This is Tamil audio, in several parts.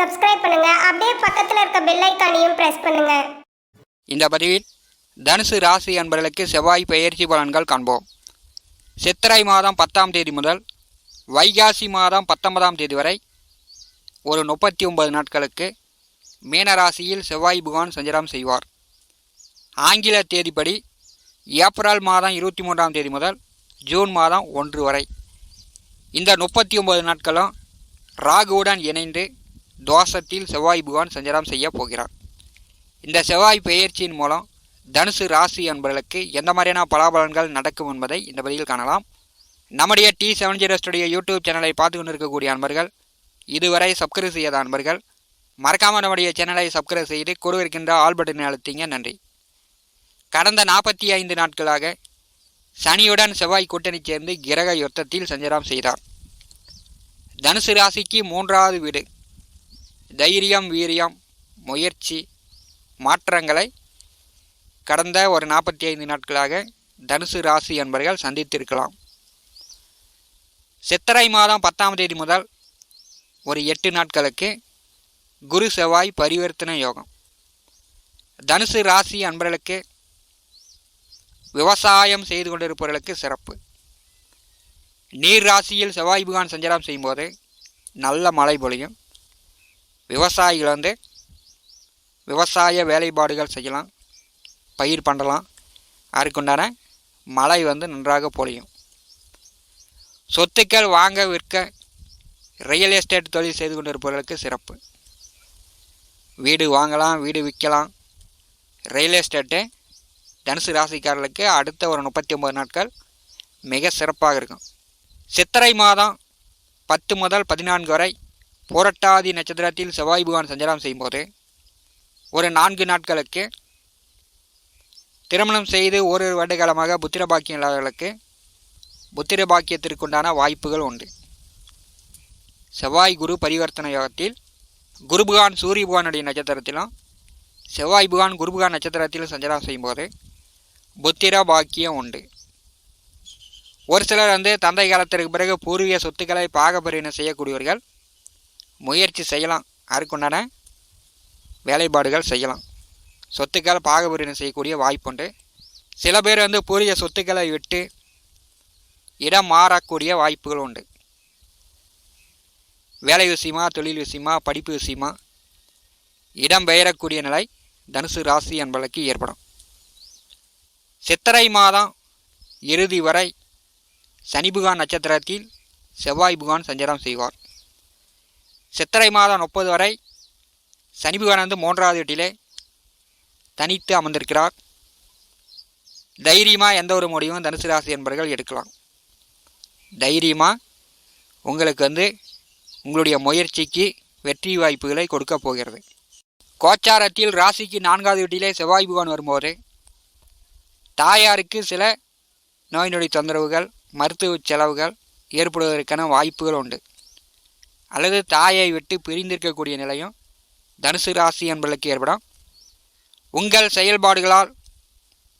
சப்ஸ்கிரைப் பண்ணுங்க. அப்படியே பக்கத்தில் இருக்க பெல் ஐக்கானையும் பிரஸ் பண்ணுங்க. இந்த பதிவில் தனுசு ராசி அன்பர்களுக்கு செவ்வாய் பெயர்ச்சி பலன்கள் காண்போம். சித்திரை மாதம் பத்தாம் தேதி முதல் வைகாசி மாதம் பத்தொன்பதாம் தேதி வரை ஒரு முப்பத்தி ஒன்பது நாட்களுக்கு மீனராசியில் செவ்வாய் புகான் சஞ்சாரம் செய்வார். ஆங்கில தேதிப்படி ஏப்ரல் மாதம் இருபத்தி மூன்றாம் தேதி முதல் ஜூன் மாதம் ஒன்று வரை. இந்த முப்பத்தி ஒன்பது நாட்களும் ராகுவுடன் இணைந்து தோஷத்தில் செவ்வாய் புகான் சஞ்சாரம் செய்ய போகிறார். இந்த செவ்வாய் பெயர்ச்சியின் மூலம் தனுசு ராசி அன்பர்களுக்கு எந்த மாதிரியான பலாபலன்கள் நடக்கும் என்பதை இந்த பதிவில் காணலாம். நம்முடைய T seven zero studio YouTube சேனலை பார்த்து கொண்டிருக்கக்கூடிய அன்பர்கள் இதுவரை சப்ஸ்கிரைப் செய்யாத அன்பர்கள் மறக்காமல் நம்முடைய சேனலை சப்ஸ்கிரைப் செய்து கூட இருக்கின்ற ஆல் பட்டனை அழுத்திங்க நன்றி. கடந்த நாற்பத்தி ஐந்து நாட்களாக சனியுடன் செவ்வாய் கூட்டணி சேர்ந்து கிரக யுத்தத்தில் சஞ்சாரம் செய்தார். தனுசு ராசிக்கு மூன்றாவது வீடு தைரியம் வீரியம் முயற்சி மாற்றங்களை கடந்த ஒரு நாற்பத்தி ஐந்து நாட்களாக தனுசு ராசி என்பவர்கள் சந்தித்திருக்கலாம். சித்திரை மாதம் பத்தாம் தேதி முதல் ஒரு எட்டு நாட்களுக்கு குரு செவ்வாய் பரிவர்த்தனை யோகம். தனுசு ராசி அன்பர்களுக்கு விவசாயம் செய்து கொண்டிருப்பவர்களுக்கு சிறப்பு. நீர் ராசியில் செவ்வாய் புகான் சஞ்சாரம் செய்யும்போது நல்ல மழை பொழியும். விவசாயிகள் வந்து விவசாய வேலைப்பாடுகள் செய்யலாம் பயிர் பண்ணலாம். அதுக்குண்டான மழை வந்து நன்றாக பொழியும். சொத்துக்கள் வாங்க விற்க ரியல் எஸ்டேட் தொழில் செய்து கொண்டிருப்பவர்களுக்கு சிறப்பு. வீடு வாங்கலாம் வீடு விற்கலாம். ரியல் எஸ்டேட்டு தனுசு ராசிக்காரர்களுக்கு அடுத்த ஒரு முப்பத்தி ஒம்பது நாட்கள் மிக சிறப்பாக இருக்கும். சித்திரை மாதம் பத்து முதல் பதினான்கு வரை புரட்டாதி நட்சத்திரத்தில் செவ்வாய் புகான் சஞ்சாரம் செய்யும்போது ஒரு நான்கு நாட்களுக்கு திருமணம் செய்து ஒரு வருடகாலமாக புத்திர பாக்கியம் இல்லாதவர்களுக்கு புத்திர பாக்கியத்திற்குண்டான வாய்ப்புகள் உண்டு. செவ்வாய் குரு பரிவர்த்தனை யோகத்தில் குருபுகான் சூரிய புகானுடைய நட்சத்திரத்திலும் செவ்வாய் புகான் குருபுகான் நட்சத்திரத்திலும் சஞ்சாரம் செய்யும்போது புத்திர பாக்கியம் உண்டு. ஒரு சிலர் வந்து தந்தை காலத்திற்கு பிறகு பூர்வீக சொத்துக்களை பாகப்பரிணம் செய்யக்கூடியவர்கள் முயற்சி செய்யலாம். அதுக்குண்டான வேலைப்பாடுகள் செய்யலாம். சொத்துக்கள் பாகப்பரிணம் செய்யக்கூடிய வாய்ப்புண்டு. சில பேர் வந்து புதிய சொத்துக்களை விட்டு இடம் மாறக்கூடிய வாய்ப்புகள் உண்டு. வேலை விஷயமா தொழில் விஷயமா படிப்பு விஷயமா இடம் பெயரக்கூடிய நிலை தனுசு ராசி என்பதற்கு ஏற்படும். சித்திரை மாதம் இறுதி வரை சனி புகான் நட்சத்திரத்தில் செவ்வாய் புகான் சஞ்சாரம் செய்வார். சித்திரை மாதம் முப்பது வரை சனி புகான் வந்து மூன்றாவது வீட்டிலே தனித்து அமர்ந்திருக்கிறார். தைரியமாக எந்த ஒரு முடிவும் தனுசு ராசி என்பவர்கள் எடுக்கலாம். தைரியமாக உங்களுக்கு வந்து உங்களுடைய முயற்சிக்கு வெற்றி வாய்ப்புகளை கொடுக்க போகிறது. கோச்சாரத்தில் ராசிக்கு நான்காவது வீட்டிலே செவ்வாய் புகான் வரும்போது தாயாருக்கு சில நோய் நொடி தொந்தரவுகள் மருத்துவ செலவுகள் ஏற்படுவதற்கான வாய்ப்புகள் உண்டு. அல்லது தாயை விட்டு பிரிந்திருக்கக்கூடிய நிலையும் தனுசு ராசி என்பதற்கு ஏற்படும். உங்கள் செயல்பாடுகளால்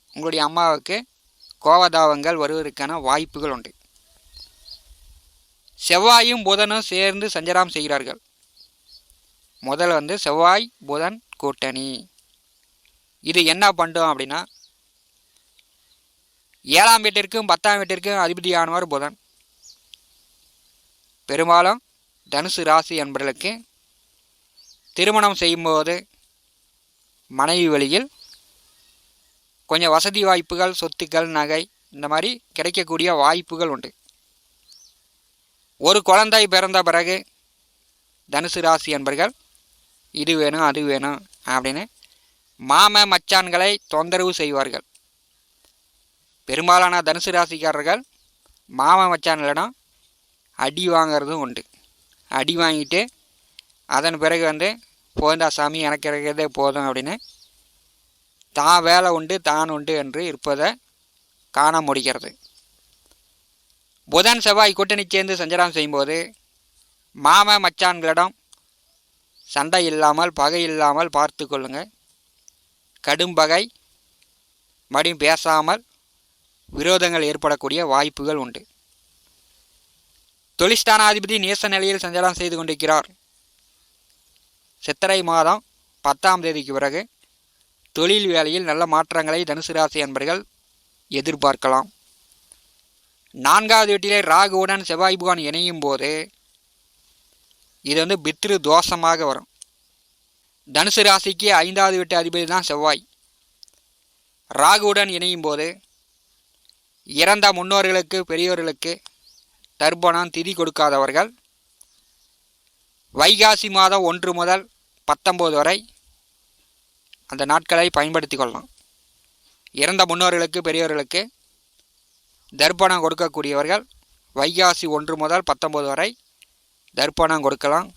உங்களுடைய அம்மாவுக்கு கோவதாவங்கள் வருவதற்கான வாய்ப்புகள் உண்டு. செவ்வாயும் புதனும் சேர்ந்து சஞ்சாரம் செய்கிறார்கள். முதல் வந்து செவ்வாய் புதன் கூட்டணி. இது என்ன பண்ணும் அப்படின்னா ஏழாம் வீட்டிற்கும் பத்தாம் வீட்டிற்கும் அதிபதியானவர் புதன். பெரும்பாலும் தனுசு ராசி என்பவர்களுக்கு திருமணம் செய்யும்போது மனைவி வழியில் கொஞ்சம் வசதி வாய்ப்புகள் சொத்துக்கள் நகை இந்த மாதிரி கிடைக்கக்கூடிய வாய்ப்புகள் உண்டு. ஒரு குழந்தை பிறந்த பிறகு தனுசு ராசி என்பர்கள் இது வேணும் அது வேணும் அப்படின்னு மாம மச்சான்களை தொந்தரவு செய்வார்கள். பெரும்பாலான தனுசு ராசிக்காரர்கள் மாம மச்சான்களிடம் அடி வாங்கிறதும் உண்டு. அடி வாங்கிட்டு அதன் பிறகு வந்து போந்தா சாமி எனக்கு இருக்கிறதே போதும் அப்படின்னு தான் வேலை உண்டு தான் உண்டு என்று இருப்பதை காண முடிகிறது. புதன் செவ்வாய் கூட்டணி சேர்ந்து சஞ்சாரம் செய்யும்போது மாம மச்சான்களிடம் சண்டை இல்லாமல் பகை இல்லாமல் பார்த்து கொள்ளுங்கள் கடும் பகை மறுபடியும் பேசாமல் விரோதங்கள் ஏற்படக்கூடிய வாய்ப்புகள் உண்டு. தொழிஸ்தானாதிபதி நேச நிலையில் சஞ்சலம் செய்து கொண்டிருக்கிறார். சித்திரை மாதம் பத்தாம் தேதிக்கு பிறகு தொழில் வேலையில் நல்ல மாற்றங்களை தனுசு ராசி அன்பர்கள் எதிர்பார்க்கலாம். நான்காவது வீட்டிலே ராகுவுடன் செவ்வாய் புகான் இணையும் போது இது வந்து பித்ரு தோஷமாக வரும். தனுசு ராசிக்கு ஐந்தாவது வீட்டு அதிபதி தான் செவ்வாய். ராகுவுடன் இணையும் போது இறந்த முன்னோர்களுக்கு பெரியோர்களுக்கு தர்ப்பணம் திதி கொடுக்காதவர்கள். வைகாசி மாதம் ஒன்று முதல் பத்தொம்போது வரை அந்த நாட்களை பயன்படுத்தி கொள்ளலாம். இறந்த முன்னோர்களுக்கு பெரியோர்களுக்கு தர்ப்பணம் கொடுக்கக்கூடியவர்கள் வைகாசி ஒன்று முதல் பத்தொம்போது வரை தர்ப்பணம் கொடுக்கலாம்.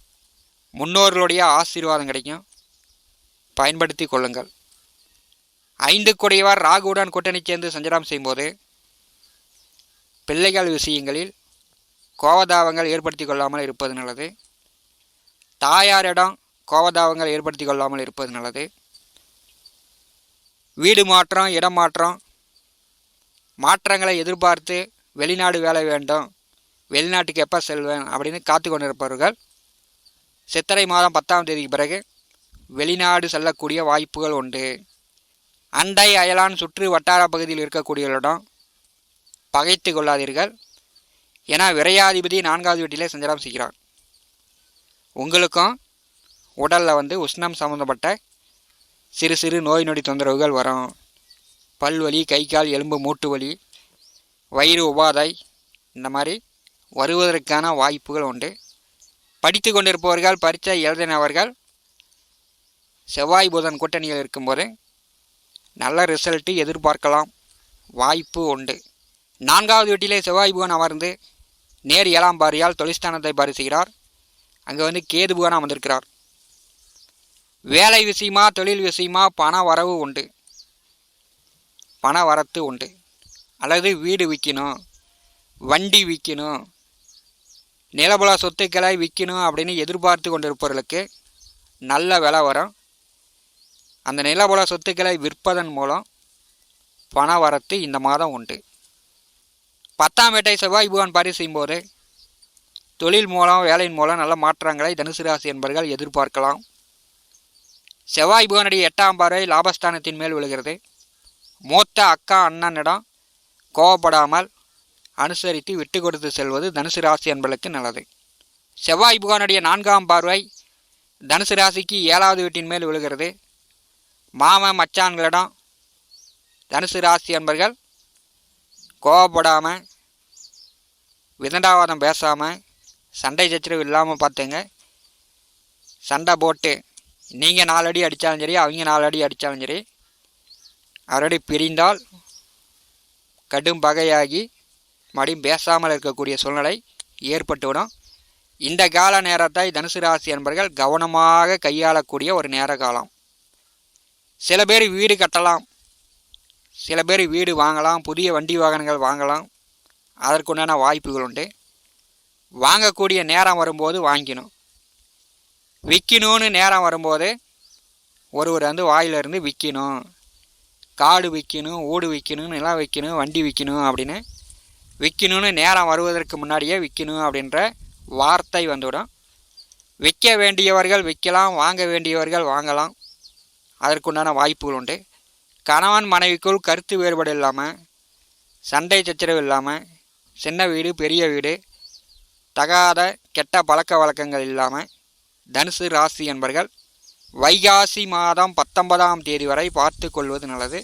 முன்னோர்களுடைய ஆசீர்வாதம் கிடைக்கும். பயன்படுத்தி கொள்ளுங்கள். ஐந்து குடையவர் ராகுவுடன் கூட்டணி சேர்ந்து சஞ்சலம் செய்யும்போது பிள்ளைகள் விஷயங்களில் கோவதாவங்கள் ஏற்படுத்தி கொள்ளாமல் இருப்பது நல்லது. தாயாரிடம் கோவதாவங்கள் ஏற்படுத்தி கொள்ளாமல் இருப்பது நல்லது. வீடு மாற்றம் இடம் மாற்றம் மாற்றங்களை எதிர்பார்த்து வெளிநாடு வேலை வேண்டும் வெளிநாட்டுக்கு எப்போ செல்வேன் அப்படின்னு காத்து கொண்டிருப்பவர்கள் சித்திரை மாதம் பத்தாம் தேதிக்கு பிறகு வெளிநாடு செல்லக்கூடிய வாய்ப்புகள் உண்டு. அண்டை அயலான் சுற்று வட்டார பகுதியில் இருக்கக்கூடியவர்களிடம் பகைத்து கொள்ளாதீர்கள். ஏன்னா விரையாதிபதி நான்காவது வீட்டிலே சஞ்சாரம் செய்கிறார். உங்களுக்கும் உடலில் வந்து உஷ்ணம் சம்மந்தப்பட்ட சிறு சிறு நோய் நொடி தொந்தரவுகள் வரும். பல்வலி கை கால் எலும்பு மூட்டு வலி வயிறு உபாதை இந்த மாதிரி வருவதற்கான வாய்ப்புகள் உண்டு. படித்து கொண்டிருப்பவர்கள் பரீட்சை எழுதினவர்கள் செவ்வாய் புதன் கூட்டணியில் இருக்கும்போது நல்ல ரிசல்ட்டு எதிர்பார்க்கலாம் வாய்ப்பு உண்டு. நான்காவது வீட்டிலே செவ்வாய் புகன் அமர்ந்து நேர் ஏழாம் பாரியால் தொழிற்ஸ்தானத்தை பாரி செய்கிறார். அங்கே வந்து கேது புகன் அமர்ந்திருக்கிறார். வேலை விஷயமா தொழில் விஷயமா பண வரவு உண்டு. பண வரத்து உண்டு. அல்லது வீடு விற்கணும் வண்டி விற்கணும் நிலபுல சொத்துக்களை விற்கணும் அப்படின்னு எதிர்பார்த்து கொண்டிருப்பவர்களுக்கு நல்ல விலை வரும். அந்த நிலபுல சொத்துக்களை விற்பதன் மூலம் பண வரத்து இந்த மாதம் உண்டு. பத்தாம் வேட்டை செவ்வாய் புகான் பாரி செய்யும்போது தொழில் மூலம் வேலையின் மூலம் நல்ல மாற்றங்களை தனுசு ராசி என்பர்கள் எதிர்பார்க்கலாம். செவ்வாய் புகனுடைய எட்டாம் பார்வை லாபஸ்தானத்தின் மேல் விழுகிறது. மூத்த அக்கா அண்ணனிடம் கோவப்படாமல் அனுசரித்து விட்டு கொடுத்து செல்வது தனுசு ராசி என்பதற்கு நல்லது. செவ்வாய் புகானுடைய நான்காம் பார்வை தனுசு ராசிக்கு ஏழாவது வீட்டின் மேல் விழுகிறது. மாம மச்சான்களிடம் தனுசு ராசி என்பர்கள் கோவப்படாமல் விதண்டாவாதம் பேசாமல் சண்டை சச்சரவு இல்லாமல் பார்த்துங்க. சண்டை போட்டு நீங்கள் நாலு அடி அடித்தாலும் சரி அவங்க நாலு அடி அடித்தாலும் சரி அவரோட பிரிந்தால் கடும் பகையாகி மறுபடியும் பேசாமல் இருக்கக்கூடிய சூழ்நிலை ஏற்பட்டுவிடும். இந்த கால நேரத்தை தனுசு ராசி என்பர்கள் கவனமாக கையாளக்கூடிய ஒரு நேர காலம். சில பேர் வீடு கட்டலாம். சில பேர் வீடு வாங்கலாம் புதிய வண்டி வாகனங்கள் வாங்கலாம். அதற்குண்டான வாய்ப்புகள் உண்டு. வாங்கக்கூடிய நேரம் வரும்போது வாங்கிக்கணும். விற்கணும்னு நேரம் வரும்போது ஒருவர் வந்து வாயிலிருந்து விற்கணும். காடு விற்கணும் ஓடு விற்கணும் நிலம் விற்கணும் வண்டி விற்கணும் அப்படின்னு விற்கணும்னு நேரம் வருவதற்கு முன்னாடியே விற்கணும் அப்படின்ற வார்த்தை வந்துவிடும். விற்க வேண்டியவர்கள் விற்கலாம் வாங்க வேண்டியவர்கள் வாங்கலாம். அதற்குண்டான வாய்ப்புகள் உண்டு. கணவன் மனைவிக்குள் கருத்து வேறுபாடு இல்லாமல் சண்டை சச்சரவு இல்லாமல் சின்ன வீடு பெரிய வீடு தகாத கெட்ட பழக்க வழக்கங்கள் இல்லாமல் தனுசு ராசி என்பர்கள் வைகாசி மாதம் பத்தொன்பதாம் தேதி வரை பார்த்து கொள்வது நல்லது.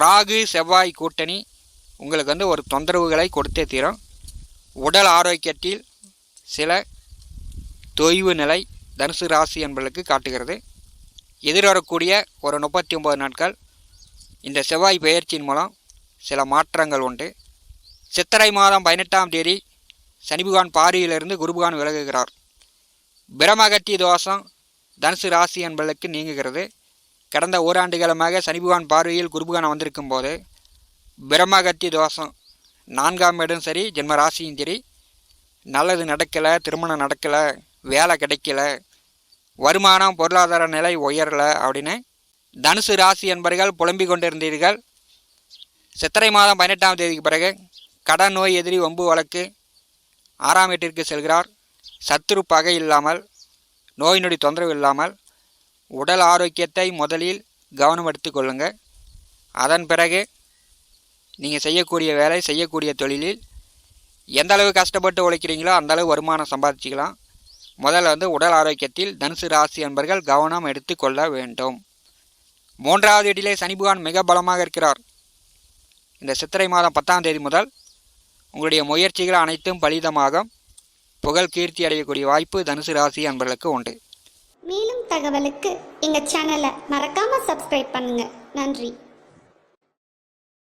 ராகு செவ்வாய் கூட்டணி உங்களுக்கு வந்து ஒரு தொந்தரவுகளை கொடுத்தே தீரும். உடல் ஆரோக்கியத்தில் சில தொய்வு நிலை தனுசு ராசி என்பதற்கு காட்டுகிறது. எதிர்வரக்கூடிய ஒரு முப்பத்தி ஒம்பது நாட்கள் இந்த செவ்வாய் பெயர்ச்சியின் மூலம் சில மாற்றங்கள் உண்டு. சித்திரை மாதம் பதினெட்டாம் தேதி சனிபகவான் பாரியிலிருந்து குருபகான் விலகுகிறார். பிரமகத்தி தோஷம் தனுசு ராசி என்பதற்கு நீங்குகிறது. கடந்த ஓராண்டு காலமாக சனிபகவான் பார்வையில் குருபகான் வந்திருக்கும் போது பிரம்மகத்தி தோஷம் நான்காம் இடம் சரி ஜென்ம ராசியும் சரி நல்லது நடக்கலை திருமணம் நடக்கலை வேலை கிடைக்கல வருமானம் பொருளாதார நிலை உயரலை அப்படின்னு தனுசு ராசி என்பர்கள் புலம்பிக் கொண்டிருந்தீர்கள். சித்திரை மாதம் பதினெட்டாம் தேதிக்கு பிறகு கடன் நோய் எதிரி ஒம்பு வழக்கு ஆறாம் வீட்டிற்கு செல்கிறார். சத்துரு பகை இல்லாமல் நோய் நொடி தொந்தரவு இல்லாமல் உடல் ஆரோக்கியத்தை முதலில் கவனம் எடுத்துக்கொள்ளுங்க அதன் பிறகு நீங்கள் செய்யக்கூடிய வேலை செய்யக்கூடிய தொழிலில் எந்த அளவு கஷ்டப்பட்டு உழைக்கிறீங்களோ அந்தளவு வருமானம் சம்பாதிச்சிக்கலாம். முதல்ல வந்து உடல் ஆரோக்கியத்தில் தனுசு ராசி என்பர்கள் கவனம் எடுத்துக்கொள்ள வேண்டும். மூன்றாவது வீட்டிலே சனி மிக பலமாக இருக்கிறார். இந்த சித்திரை மாதம் பத்தாம் தேதி முதல் உங்களுடைய முயற்சிகள் அனைத்தும் பலிதமாக புகழ் கீர்த்தி அடையக்கூடிய வாய்ப்பு தனுசு ராசி அன்பர்களுக்கு உண்டு. மேலும் தகவலுக்கு எங்கள் சேனலை மறக்காமல் சப்ஸ்கிரைப் பண்ணுங்கள் நன்றி.